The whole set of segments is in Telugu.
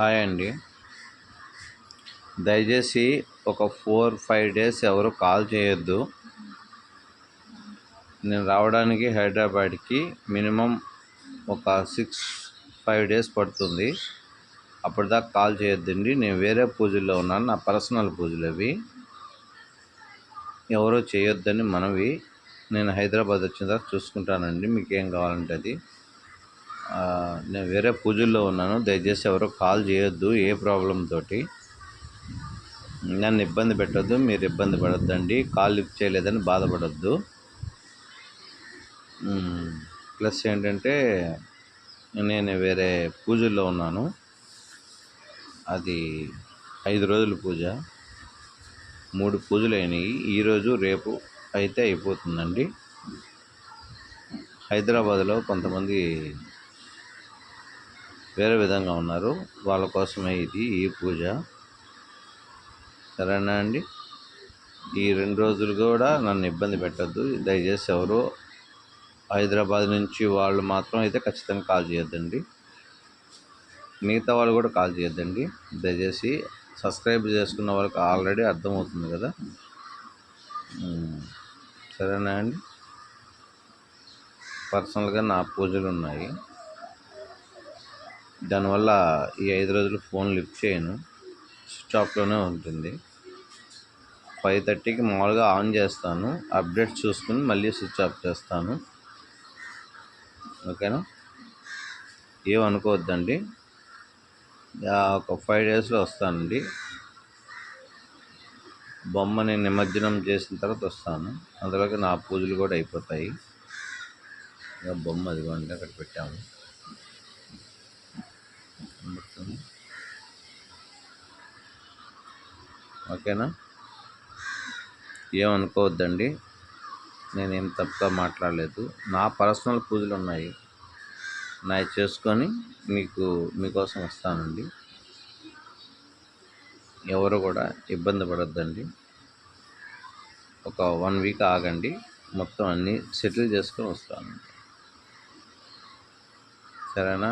హాయ్ అండి. దయచేసి ఒక ఫోర్ ఫైవ్ డేస్ ఎవరు కాల్ చేయొద్దు. నేను రావడానికి హైదరాబాద్కి మినిమం ఒక సిక్స్ ఫైవ్ డేస్ పడుతుంది. అప్పటిదాకా కాల్ చేయొద్దండి. నేను వేరే పూజల్లో ఉన్నాను. నా పర్సనల్ పూజలు అవి. ఎవరో చేయొద్దని మనవి. నేను హైదరాబాద్ వచ్చిన తర్వాత చూసుకుంటానండి. మీకు ఏం కావాలంటే అది. నేను వేరే పూజల్లో ఉన్నాను. దయచేసి ఎవరో కాల్ చేయొద్దు ఏ ప్రాబ్లం తోటి. నన్ను ఇబ్బంది పెట్టద్దు మీరు ఇబ్బంది పడొద్దండి. కాల్ లిఫ్ట్ చేయలేదని బాధపడద్దు. ప్లస్ ఏంటంటే నేను వేరే పూజల్లో ఉన్నాను. అది ఐదు రోజుల పూజ. మూడు పూజలు అయినాయి. ఈరోజు రేపు అయితే అయిపోతుందండి. హైదరాబాద్లో కొంతమంది వేరే విధంగా ఉన్నారు. వాళ్ళ కోసమే ఇది ఈ పూజ. సరేనా అండి? ఈ రెండు రోజులు కూడా నన్ను ఇబ్బంది పెట్టద్దు. దయచేసి ఎవరు హైదరాబాద్ నుంచి వాళ్ళు మాత్రం అయితే ఖచ్చితంగా కాల్ చేయొద్దండి. మిగతా వాళ్ళు కూడా కాల్ చేయొద్దండి. దయచేసి సబ్స్క్రైబ్ చేసుకున్న వాళ్ళకి ఆల్రెడీ అర్థమవుతుంది కదా. సరేనా అండి? పర్సనల్గా నా పూజలు ఉన్నాయి. దానివల్ల ఈ ఐదు రోజులు ఫోన్ లిఫ్ట్ చేయను. స్విచ్ ఆఫ్లోనే ఉంటుంది. ఫైవ్ థర్టీకి మామూలుగా ఆన్ చేస్తాను. అప్డేట్ చూసుకుని మళ్ళీ స్విచ్ ఆఫ్ చేస్తాను. ఓకేనా? ఏమనుకోవద్దండి ఒక ఫైవ్ డేస్లో వస్తానండి. బొమ్మని నిమజ్జనం చేసిన తర్వాత వస్తాను. అందులోకి నా పూజలు కూడా అయిపోతాయి. బొమ్మ అదిగోండి అక్కడ పెట్టాము. ఓకేనా? ఏమనుకోవద్దండి. నేనేం తప్పుగా మాట్లాడలేదు. నా పర్సనల్ పూజలు ఉన్నాయి. నా చేసుకొని మీకు మీకోసం వస్తానండి. ఎవరు కూడా ఇబ్బంది పడద్దండి. ఒక వన్ వీక్ ఆగండి. మొత్తం అన్నీ సెటిల్ చేసుకొని వస్తాను. సరేనా?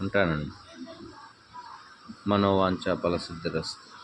ఉంటానండి. మనోవాంఛ ఫలసిద్ధిరస్తు